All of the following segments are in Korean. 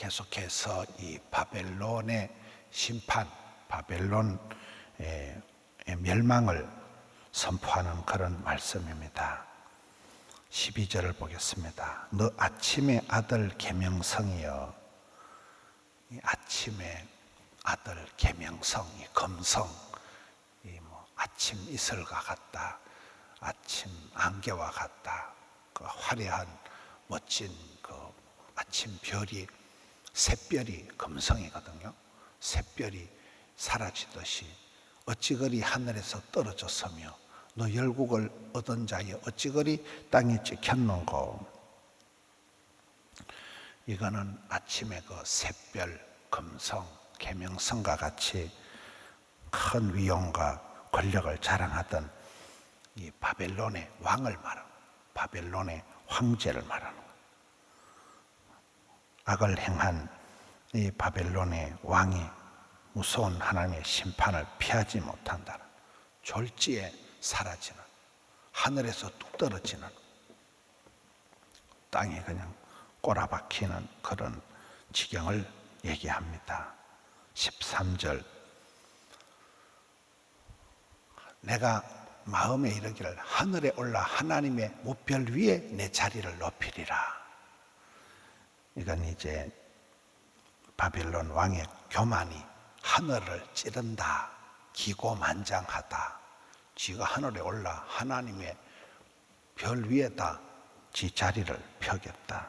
계속해서 이 바벨론의 심판, 바벨론의 멸망을 선포하는 그런 말씀입니다. 12절을 보겠습니다. 너 아침의 아들 계명성이여. 이 아침의 아들 계명성, 이 검성, 이 뭐 아침 이슬과 같다. 아침 안개와 같다. 그 화려한 멋진 그 아침 별이 샛별이 금성이거든요. 샛별이 사라지듯이 어찌 그리 하늘에서 떨어졌으며 너 열국을 얻은 자여 어찌 그리 땅에 찍혔는고 이거는 아침에 그 샛별 금성 계명성과 같이 큰 위엄과 권력을 자랑하던 이 바벨론의 왕을 말하는 바벨론의 황제를 말하는. 악을 행한 이 바벨론의 왕이 무서운 하나님의 심판을 피하지 못한다. 졸지에 사라지는 하늘에서 뚝 떨어지는 땅에 그냥 꼬라박히는 그런 지경을 얘기합니다. 13절 내가 마음에 이르기를 하늘에 올라 하나님의 무별 위에 내 자리를 높이리라. 이건 이제 바빌론 왕의 교만이 하늘을 찌른다. 기고만장하다. 지가 하늘에 올라 하나님의 별 위에다 지 자리를 펴겠다.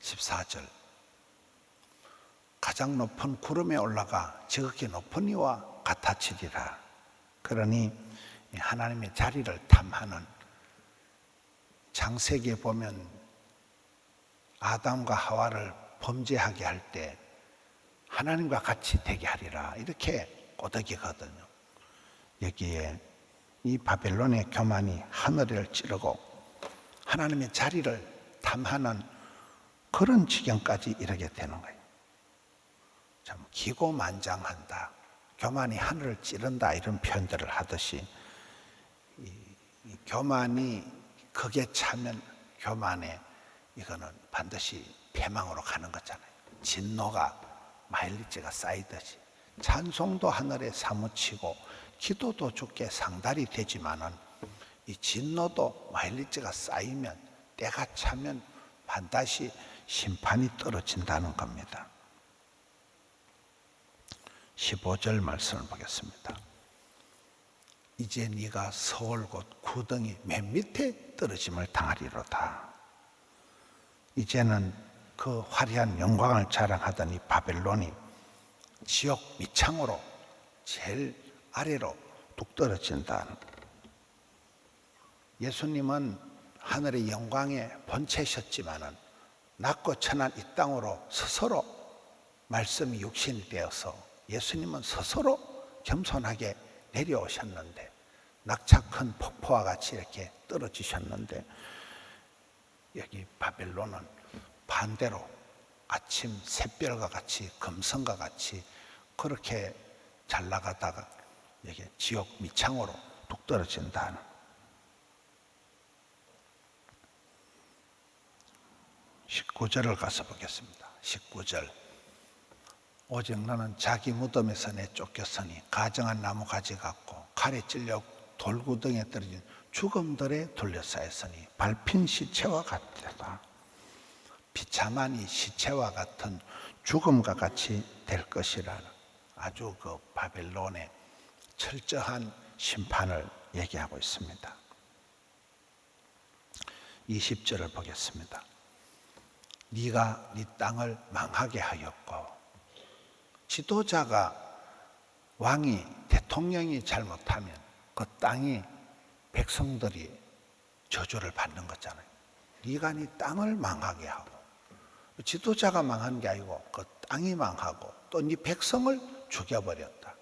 14절 가장 높은 구름에 올라가 지극히 높은 이와 같아지리라. 그러니 하나님의 자리를 탐하는 장세기에 보면 아담과 하와를 범죄하게 할 때 하나님과 같이 되게 하리라 이렇게 꼬드기거든요. 여기에 이 바벨론의 교만이 하늘을 찌르고 하나님의 자리를 탐하는 그런 지경까지 이르게 되는 거예요. 참 기고만장한다. 교만이 하늘을 찌른다 이런 표현들을 하듯이 교만이 극에 차면 교만에 이거는 반드시 패망으로 가는 거잖아요. 진노가 마일리지가 쌓이듯이 찬송도 하늘에 사무치고 기도도 주께 상달이 되지만은 이 진노도 마일리지가 쌓이면 때가 차면 반드시 심판이 떨어진다는 겁니다. 15절 말씀을 보겠습니다. 이제 네가 서울 곳 구덩이 맨 밑에 떨어짐을 당하리로다. 이제는 그 화려한 영광을 자랑하던 이 바벨론이 지옥 밑창으로 제일 아래로 뚝 떨어진다. 예수님은 하늘의 영광의 본체셨지만은 낮고 천한 이 땅으로 스스로 말씀이 육신이 되어서 예수님은 스스로 겸손하게 내려오셨는데 낙차 큰 폭포와 같이 이렇게 떨어지셨는데 여기 바벨론은 반대로 아침 샛별과 같이 금성과 같이 그렇게 잘 나가다가 여기 지옥 밑창으로 뚝 떨어진다는 19절을 가서 보겠습니다. 19절 오직 너는 자기 무덤에서 내 쫓겼으니 가정한 나무 가지 같고 칼에 찔려 돌구덩이에 떨어진 죽음들에 둘러싸였으니 밟힌 시체와 같다. 비참한 이 시체와 같은 죽음과 같이 될 것이라는 아주 그 바벨론의 철저한 심판을 얘기하고 있습니다. 20절을 보겠습니다. 네가 네 땅을 망하게 하였고 지도자가 왕이 대통령이 잘못하면 그 땅이 백성들이 저주를 받는 거잖아요. 네가 네 땅을 망하게 하고 지도자가 망한 게 아니고 그 땅이 망하고 또네 백성을 죽여버렸다.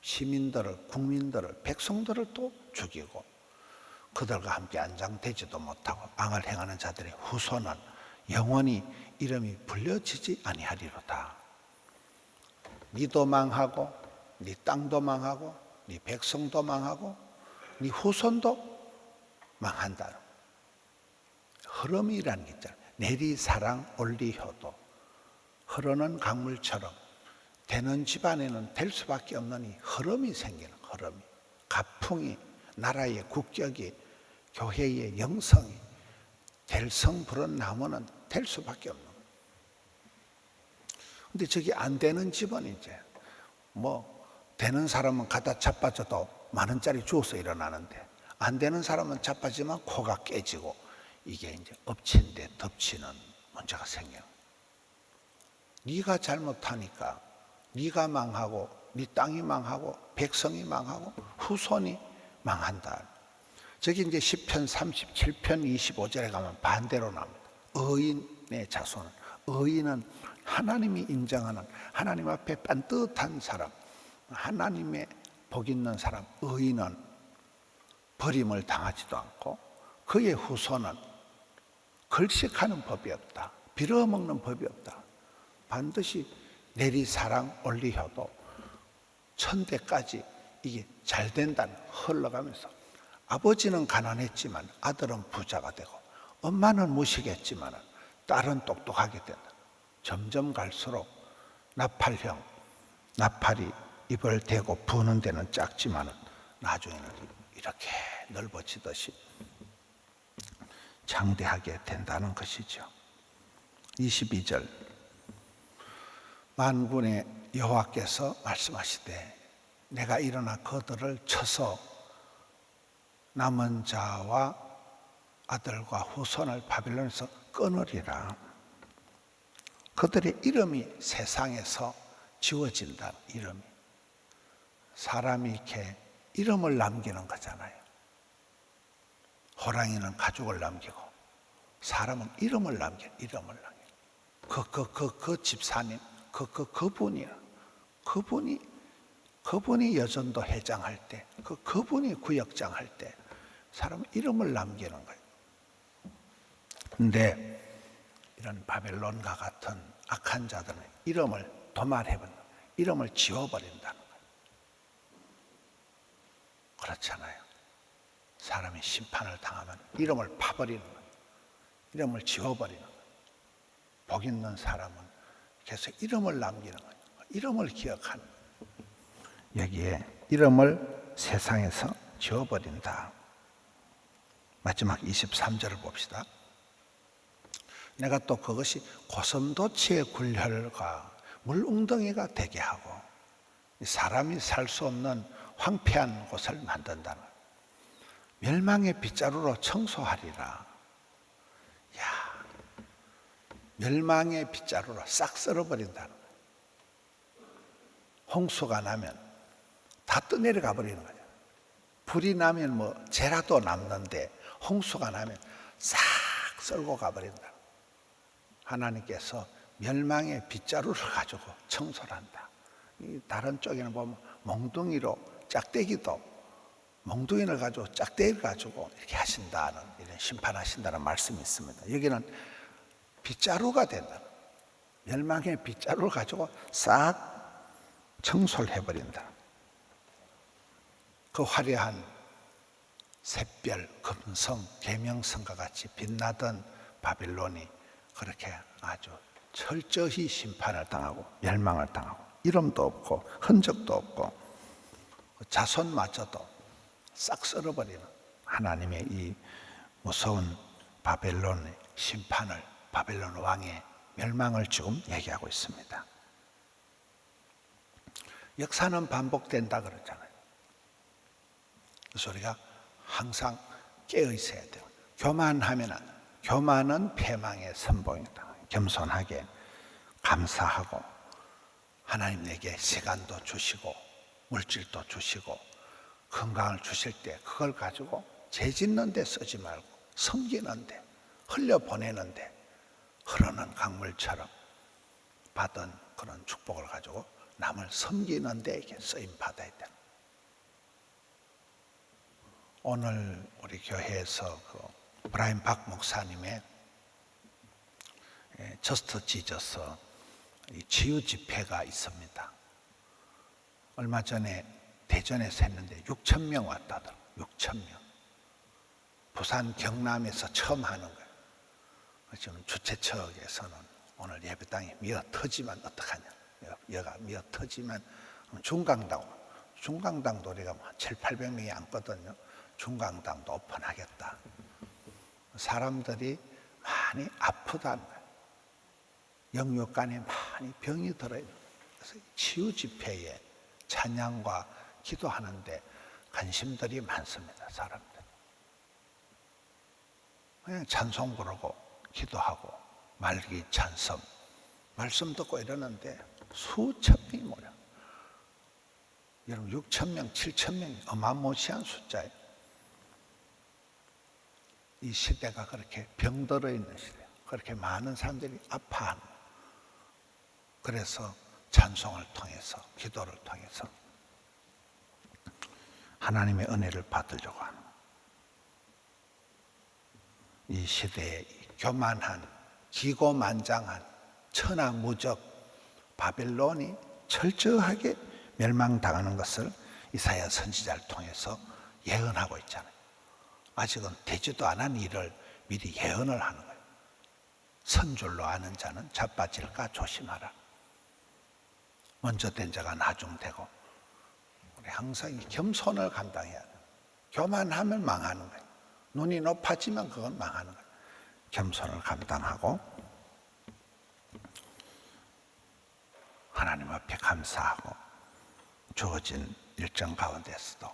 시민들을 국민들을 백성들을 또 죽이고 그들과 함께 안장되지도 못하고 악을 행하는 자들의 후손은 영원히 이름이 불려지지 아니하리로다. 니도 망하고 네 땅도 망하고 네 백성도 망하고 네 후손도 망한다. 흐름이라는 게 있잖아요. 내리 사랑 올리 효도 흐르는 강물처럼 되는 집안에는 될 수밖에 없는 이 흐름이 생기는 흐름이 가풍이 나라의 국격이 교회의 영성이 될성 부른 나무는 될 수밖에 없는. 근데 저기 안 되는 집은 이제 뭐 되는 사람은 갖다 자빠져도 만 원짜리 주워서 일어나는데 안 되는 사람은 자빠지면 코가 깨지고 이게 이제 엎친 데 덮치는 문제가 생겨요. 네가 잘못하니까 네가 망하고 네 땅이 망하고 백성이 망하고 후손이 망한다. 저기 이제 10편 37편 25절에 가면 반대로 나옵니다. 의인의 자손은 의인은 하나님이 인정하는 하나님 앞에 반듯한 사람, 하나님의 복 있는 사람, 의인은 버림을 당하지도 않고 그의 후손은 걸식하는 법이 없다. 빌어먹는 법이 없다. 반드시 내리 사랑 올리 효도 천대까지 이게 잘 된다는 흘러가면서 아버지는 가난했지만 아들은 부자가 되고 엄마는 무식했지만 딸은 똑똑하게 된다. 점점 갈수록 나팔형, 나팔이 입을 대고 부는 데는 작지만 나중에는 이렇게 넓어지듯이 장대하게 된다는 것이죠. 22절 만군의 여호와께서 말씀하시되 내가 일어나 그들을 쳐서 남은 자와 아들과 후손을 바빌론에서 끊으리라. 그들의 이름이 세상에서 지워진다. 이름이 사람이 이렇게 이름을 남기는 거잖아요. 호랑이는 가족을 남기고 사람은 이름을 남겨 이름을 남겨. 그그 그 그 집사님 그 그 그분이야. 그분이 그분이 여전도 회장할 때, 그 그분이 구역장 할 때, 사람 이름을 남기는 거예요. 근데 이런 바벨론과 같은 악한 자들은 이름을 도말해버린 이름을 지워버린다는. 그렇잖아요. 사람이 심판을 당하면 이름을 파버리는 거예요. 이름을 지워버리는 거예요. 복 있는 사람은 계속 이름을 남기는 거예요. 이름을 기억하는 거예요. 여기에 이름을 세상에서 지워버린다. 마지막 23절을 봅시다. 내가 또 그것이 고슴도치의 굴혈과 물웅덩이가 되게 하고 사람이 살 수 없는 황폐한 곳을 만든다는 멸망의 빗자루로 청소하리라. 야, 멸망의 빗자루로 싹 썰어버린다는 거예요. 홍수가 나면 다 떠내려가 버리는 거예요. 불이 나면 뭐 재라도 남는데 홍수가 나면 싹 썰고 가버린다. 하나님께서 멸망의 빗자루를 가지고 청소를 한다. 다른 쪽에는 보면 몽둥이로 짝대기도 몽둥이를 가지고 짝대기를 가지고 이렇게 하신다는 이런 심판하신다는 말씀이 있습니다. 여기는 빗자루가 된다. 멸망의 빗자루를 가지고 싹 청소를 해버린다. 그 화려한 샛별, 금성, 계명성과 같이 빛나던 바빌론이 그렇게 아주 철저히 심판을 당하고 멸망을 당하고 이름도 없고 흔적도 없고 자손마저도 싹 썰어버리는 하나님의 이 무서운 바벨론의 심판을 바벨론 왕의 멸망을 지금 얘기하고 있습니다. 역사는 반복된다 그러잖아요. 그래서 우리가 항상 깨어 있어야 돼요. 교만하면 안 돼요. 교만은 패망의 선봉이다. 겸손하게 감사하고 하나님 내게 시간도 주시고 물질도 주시고 건강을 주실 때 그걸 가지고 죄 짓는 데 쓰지 말고 섬기는 데 흘려 보내는 데 흐르는 강물처럼 받은 그런 축복을 가지고 남을 섬기는 데에게 쓰임 받아야 되는 오늘 우리 교회에서 그 브라인 박 목사님의 저스트 지저스 치유 집회가 있습니다. 얼마 전에 대전에서 했는데 6천 명 왔다더라고 6천 명. 부산 경남에서 처음 하는 거예요. 지금 주최 측에서는 오늘 예배당이 미어 터지면 어떡하냐. 여- 여가 미어 터지면 중강당, 중강당도 우리가 뭐 7, 800명이 앉거든요. 중강당도 오픈하겠다. 사람들이 많이 아프다는 거예요. 영육간에 많이 병이 들어요. 그래서 치유 집회에 찬양과 기도하는데 관심들이 많습니다. 사람들. 그냥 찬송 부르고 기도하고 말기 찬성 말씀 듣고 이러는데 수천 명이 모여. 여러분 6천 명, 7천 명이 어마무시한 숫자예요. 이 시대가 그렇게 병들어 있는 시대, 그렇게 많은 사람들이 아파하는. 그래서 찬송을 통해서, 기도를 통해서 하나님의 은혜를 받으려고 하는. 이 시대의 이 교만한, 기고만장한, 천하무적 바벨론이 철저하게 멸망당하는 것을 이사야 선지자를 통해서 예언하고 있잖아요. 아직은 되지도 않은 일을 미리 예언을 하는 거예요. 선줄로 아는 자는 자빠질까 조심하라. 먼저 된 자가 나중되고 우리 항상 이 겸손을 감당해야 돼요. 교만하면 망하는 거예요. 눈이 높아지면 그건 망하는 거예요. 겸손을 감당하고 하나님 앞에 감사하고 주어진 일정 가운데서도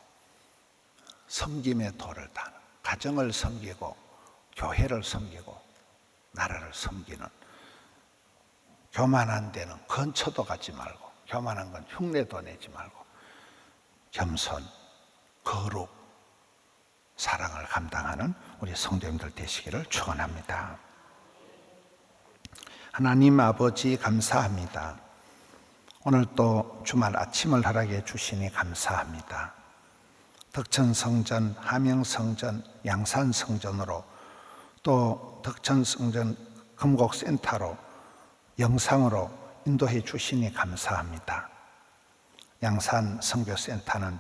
섬김의 도를 다는 가정을 섬기고 교회를 섬기고 나라를 섬기는 교만한 데는 근처도 가지 말고 교만한 건 흉내도 내지 말고 겸손, 거룩, 사랑을 감당하는 우리 성도님들 되시기를 축원합니다. 하나님 아버지 감사합니다. 오늘 또 주말 아침을 허락해 주시니 감사합니다. 덕천 성전, 함영 성전, 양산 성전으로 또 덕천 성전 금곡 센터로 영상으로 인도해 주시니 감사합니다. 양산 성교 센터는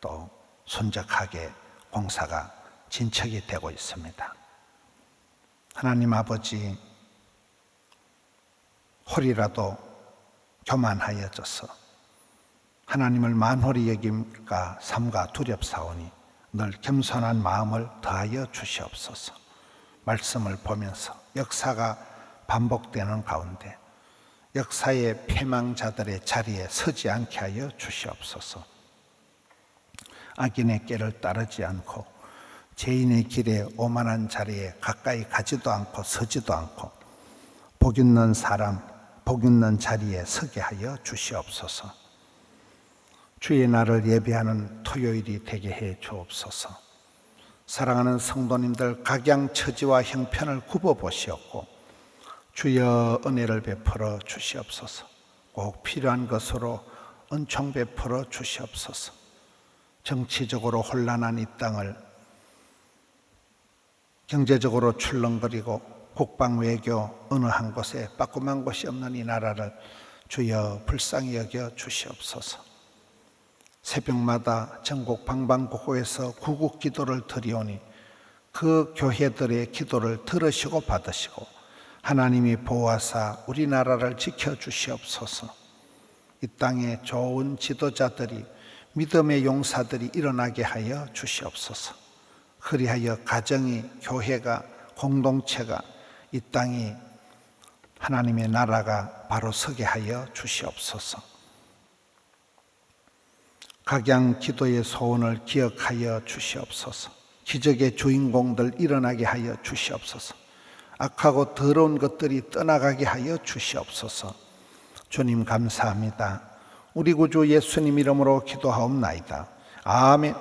또 순적하게 공사가 진척이 되고 있습니다. 하나님 아버지 홀이라도 교만하여져서 하나님을 만홀히 여김까 삼가 두렵사오니 늘 겸손한 마음을 더하여 주시옵소서. 말씀을 보면서 역사가 반복되는 가운데 역사의 패망자들의 자리에 서지 않게 하여 주시옵소서. 악인의 길을 따르지 않고 죄인의 길에 오만한 자리에 가까이 가지도 않고 서지도 않고 복 있는 사람, 복 있는 자리에 서게 하여 주시옵소서. 주의 날을 예배하는 토요일이 되게 해 주옵소서. 사랑하는 성도님들 각양 처지와 형편을 굽어 보시옵고 주여 은혜를 베풀어 주시옵소서. 꼭 필요한 것으로 은총 베풀어 주시옵소서. 정치적으로 혼란한 이 땅을 경제적으로 출렁거리고 국방 외교 어느 한 곳에 빠꾸만 곳이 없는 이 나라를 주여 불쌍히 여겨 주시옵소서. 새벽마다 전국 방방곡곡에서 구국 기도를 드리오니 그 교회들의 기도를 들으시고 받으시고 하나님이 보호하사 우리나라를 지켜 주시옵소서. 이 땅에 좋은 지도자들이 믿음의 용사들이 일어나게 하여 주시옵소서. 그리하여 가정이 교회가 공동체가 이 땅이 하나님의 나라가 바로 서게 하여 주시옵소서. 각양 기도의 소원을 기억하여 주시옵소서. 기적의 주인공들 일어나게 하여 주시옵소서. 악하고 더러운 것들이 떠나가게 하여 주시옵소서. 주님 감사합니다. 우리 구주 예수님 이름으로 기도하옵나이다. 아멘.